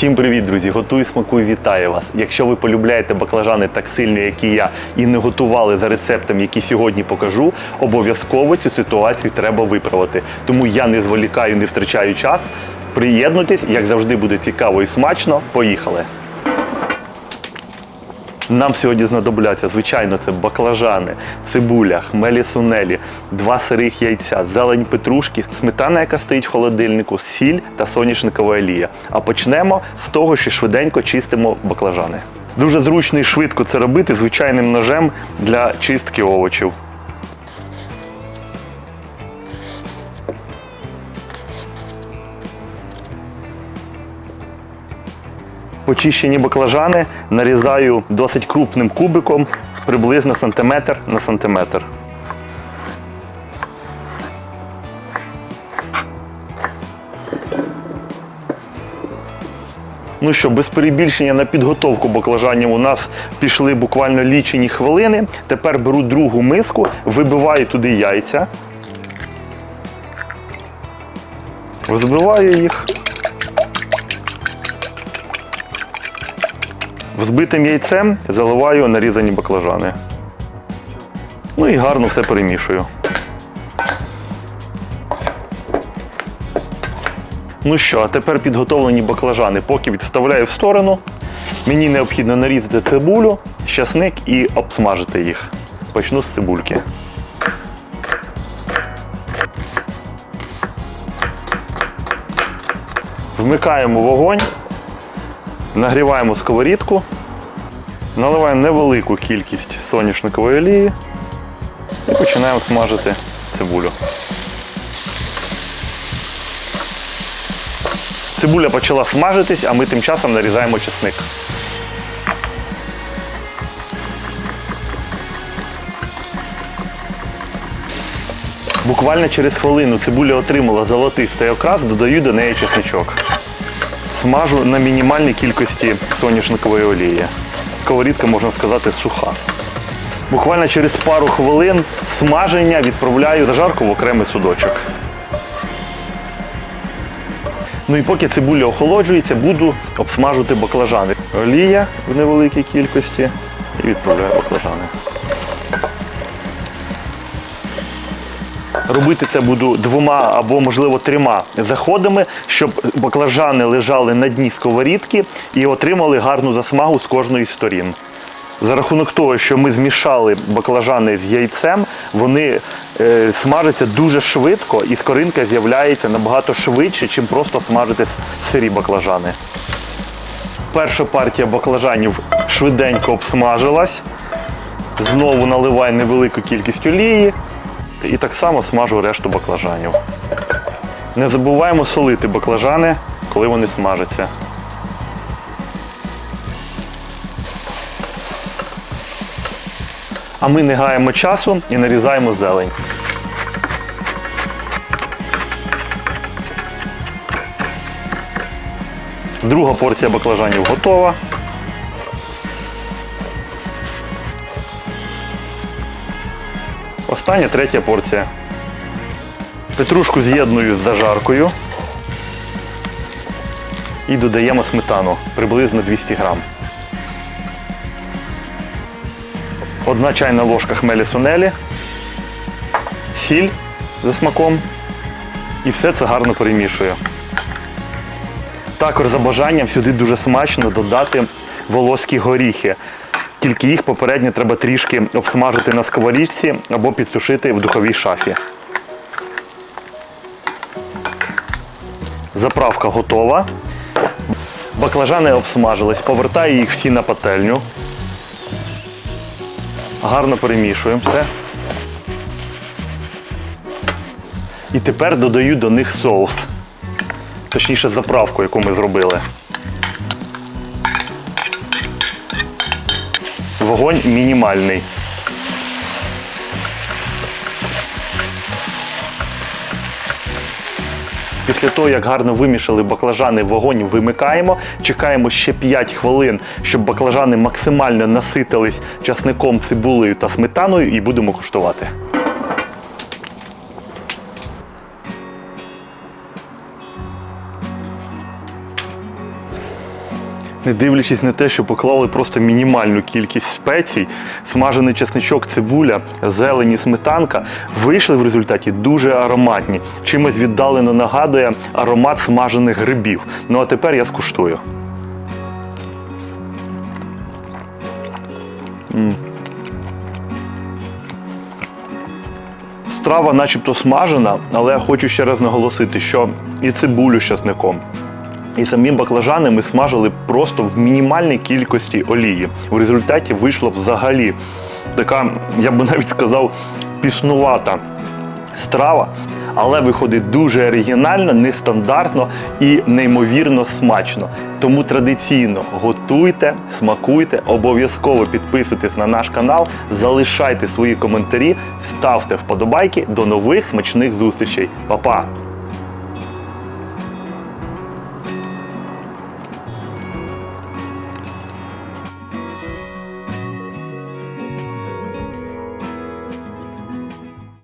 Всім привіт, друзі! Готуй, смакуй, вітаю вас! Якщо ви полюбляєте баклажани так сильно, як і я, і не готували за рецептом, який сьогодні покажу, обов'язково цю ситуацію треба виправити. Тому я не зволікаю, не втрачаю час. Приєднуйтесь, як завжди буде цікаво і смачно. Поїхали! Нам сьогодні знадобляться, звичайно, це баклажани, цибуля, хмелі сунелі, два сирих яйця, зелень петрушки, сметана, яка стоїть в холодильнику, сіль та соняшникова олія. А почнемо з того, що швиденько чистимо баклажани. Дуже зручно і швидко це робити звичайним ножем для чистки овочів. Почищені баклажани нарізаю досить крупним кубиком, приблизно сантиметр на сантиметр. Ну що, без перебільшення на підготовку баклажанів у нас пішли буквально лічені хвилини. Тепер беру другу миску, вибиваю туди яйця. Взбиваю їх. Взбитим яйцем заливаю нарізані баклажани. Ну і гарно все перемішую. Ну що, а тепер підготовлені баклажани. Поки відставляю в сторону. Мені необхідно нарізати цибулю, щасник і обсмажити їх. Почну з цибульки. Вмикаємо вогонь, нагріваємо сковорідку, наливаємо невелику кількість соняшникової олії і починаємо смажити цибулю. Цибуля почала смажитись, а ми тим часом нарізаємо чесник. Буквально через хвилину цибуля отримала золотистий окрас, додаю до неї чесничок. Смажу на мінімальній кількості соняшникової олії. Сковорідка, можна сказати, суха. Буквально через пару хвилин смаження відправляю зажарку в окремий судочок. Ну і поки цибуля охолоджується, буду обсмажувати баклажани. Олія в невеликій кількості і відправляю баклажани. Робити це буду двома або, можливо, трьома заходами, щоб баклажани лежали на дні сковорідки і отримали гарну засмагу з кожної сторін. За рахунок того, що ми змішали баклажани з яйцем, вони е, смажаться дуже швидко і скоринка з'являється набагато швидше, ніж просто смажити сирі баклажани. Перша партія баклажанів швиденько обсмажилась. Знову наливаю невелику кількість олії і так само смажу решту баклажанів. Не забуваємо солити баклажани, коли вони смажаться. А ми не гаємо часу і нарізаємо зелень. Друга порція баклажанів готова. Остання третя порція. Петрушку з'єдную з зажаркою і додаємо сметану приблизно 200 грам. Одна чайна ложка хмелі сунелі, сіль за смаком і все це гарно перемішую. Також за бажанням сюди дуже смачно додати волоські горіхи. Тільки їх попередньо треба трішки обсмажити на сковорідці або підсушити в духовій шафі. Заправка готова. Баклажани обсмажились, повертаю їх всі на пательню. Гарно перемішуємо все. І тепер додаю до них соус. Точніше заправку, яку ми зробили. Вогонь мінімальний. Після того, як гарно вимішали баклажани, вогонь вимикаємо, чекаємо ще 5 хвилин, щоб баклажани максимально наситились часником, цибулею та сметаною і будемо куштувати. Не дивлячись на те, що поклали просто мінімальну кількість спецій, смажений чесничок, цибуля, зелені, сметанка, вийшли в результаті дуже ароматні. Чимось віддалено нагадує аромат смажених грибів. Ну а тепер я скуштую. М. Страва начебто смажена, але я хочу ще раз наголосити, що і цибулю з часником, і самі баклажани ми смажили просто в мінімальній кількості олії. В результаті вийшла взагалі така, я би навіть сказав, піснувата страва, але виходить дуже оригінально, нестандартно і неймовірно смачно. Тому традиційно готуйте, смакуйте, обов'язково підписуйтесь на наш канал, залишайте свої коментарі, ставте вподобайки. До нових смачних зустрічей. Па-па!